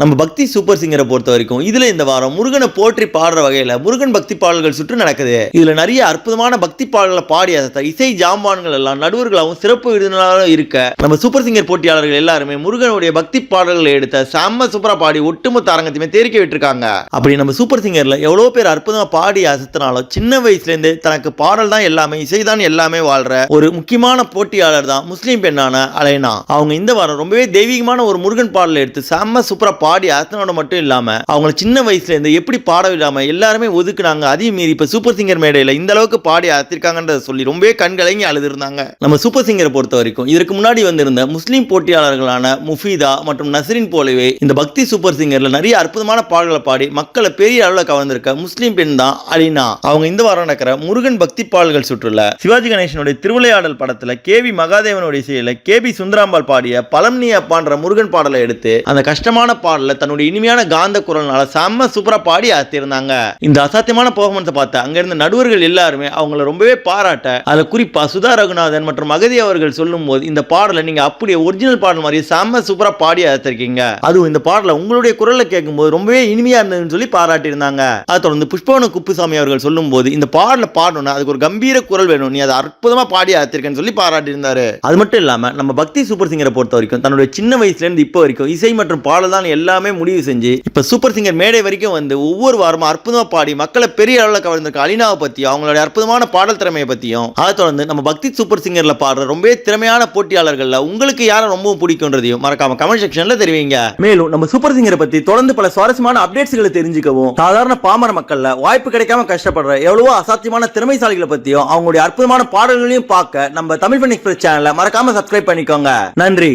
நம்ம பக்தி சூப்பர் சிங்கரை பொறுத்த வரைக்கும் இதுல இந்த வாரம் முருகனை போற்றி பாடுற வகையில முருகன் பக்தி பாடல்கள் சுற்று நடக்குது. இதுல நிறைய அற்புதமான பக்தி பாடல்களை பாடி அதை இசை ஜாம்பான்கள் எல்லாம் நடுவர்களாகவும் சிறப்பு விருந்தினராகவும் இருக்க நம்ம சூப்பர் சிங்கர் போட்டியாளர்கள் எல்லாருமே முருகனுடைய பக்தி பாடல்களை எடுத்த செம்ம சூப்பரா பாடி ஒட்டுமொத்த அரங்கத்தையுமே தேரிக்க விட்டுருக்காங்க. அப்படி நம்ம சூப்பர் சிங்கர்ல எவ்வளோ பேர் அற்புதமா பாடி அசத்தினாலும் சின்ன வயசுல இருந்து தனக்கு பாடல் தான் எல்லாமே இசை தான் எல்லாமே வாழ்ற ஒரு முக்கியமான போட்டியாளர் தான் முஸ்லீம் பெண்ணான அலைனா. அவங்க இந்த வாரம் ரொம்பவே தெய்வீகமான ஒரு முருகன் பாடலை எடுத்து செம்ம சூப்பரா பாடி அசனோட மட்டும் இல்லாமல் அவங்கள சின்ன வயசுல இருந்து எப்படி பாட விடாமல் எல்லாருமே ஒதுக்குனாங்க. அதையும் மீறி இப்போ சூப்பர் சிங்கர் மேடையில் இந்த அளவுக்கு பாடி அத்திருக்காங்கன்றத சொல்லி ரொம்பவே கண்கலங்கி அழுதுருந்தாங்க. நம்ம சூப்பர் சிங்கரை பொறுத்த வரைக்கும் இதற்கு முன்னாடி வந்திருந்த முஸ்லீம் போட்டியாளர்களான முஃபீதா மற்றும் நஸ்ரின் போலவே இந்த பக்தி சூப்பர் சிங்கர்ல நிறைய அற்புதமான பாடல்களை பாடி மக்களை பெரிய அளவில் கவர்ந்திருக்க முஸ்லீம் பெண் தான் அலினா. அவங்க இந்த வாரம் நடக்கிற முருகன் பக்தி பாடல்கள் சுற்றுல சிவாஜி கணேசனுடைய திருவிளையாடல் படத்துல கேவி மகாதேவனுடைய இசையில கேபி சுந்தராம்பால் பாடிய பலம் நீ அப்பான்ற முருகன் பாடலை எடுத்து அந்த கஷ்டமான பாடல் தன்னுடைய இனிமையான காந்த குரல்னால செம்ம சூப்பரா பாடி ஆத்திருந்தாங்க இந்த அசாத்தியமான பெர்ஃபார்மன்ஸை பார்த்து அங்க இருந்த நடுவர்கள் எல்லாருமே அவங்கள ரொம்பவே பாராட்ட அதில் குறிப்பா சுதா ரகுநாதன் மற்றும் மகதி அவர்கள் சொல்லும் போது இந்த பாடலை நீங்க அப்படியே ஒரிஜினல் பாடல் மாதிரி செம்ம சூப்பரா பாடி ஆத்திருக்கீங்க அதுவும் இந்த பாடலை உங்களுடைய குரல்ல கேட்கும்போது ரொம்பவே இனிமையா இருந்ததுன்னு சொல்லி பாராட்டியிருந்தாங்க. அதை தொடர்ந்து புஷ்பவன குப்புசாமி அவர்கள் சொல்லும்போது இந்த பாடலை பாடணும்னா அதுக்கு ஒரு கம்பீர குரல் வேணும். நீ அதை அற்புதமா பாடி ஆத்திருக்கேன்னு சொல்லி பாராட்டியிருந்தாரு. அது மட்டும் இல்லாம நம்ம பக்தி சூப்பர் சிங்கரை பொறுத்த வரைக்கும் தன்னுடைய சின்ன வயசுல இருந்து இப்போ வரைக்கும் இசை மற்றும் பாடல் தான் எல்லாமே முடிவு செஞ்சு இப்போ சூப்பர் சிங்கர் மேடை வரைக்கும் வந்து ஒவ்வொரு வாரமும் அற்புதமாக பாடி மக்களை பெரிய அளவில் கவர்ந்திருக்க அலினாவை பற்றியும் அவங்களுடைய அற்புதமான பாடல் திறமையை பற்றியும் அதை தொடர்ந்து நம்ம பக்தி சூப்பர் சிங்கரில் பாடுற ரொம்பவே திறமையான போட்டியாளர்களில் உங்களுக்கு யாரை ரொம்பவும் பிடிக்கும்ன்றதையும் மறக்காம கமெண்ட் செக்ஷனில் தெரிவிங்க. மேலும் நம்ம சூப்பர் சிங்கரை பற்றி தொடர்ந்து பல சுவாரஸ்யமான அப்டேட்ஸ்களை தெரிஞ்சுக்கவும் சாதாரண பாமர மக்களில் வாய்ப்பு கிடைக்காம கஷ்டப்படுற எவ்வளவோ அசாத்தியமான திறமைசாலிகளை பற்றியும் அவங்களுடைய அற்புதமான பாடல்களையும் பார்க்க நம்ம தமிழ் பண்ணி எக்ஸ்பிரஸ் சேனலை மறக்காம சப்ஸ்கிரைப் பண்ணிக்கோங்க. நன்றி.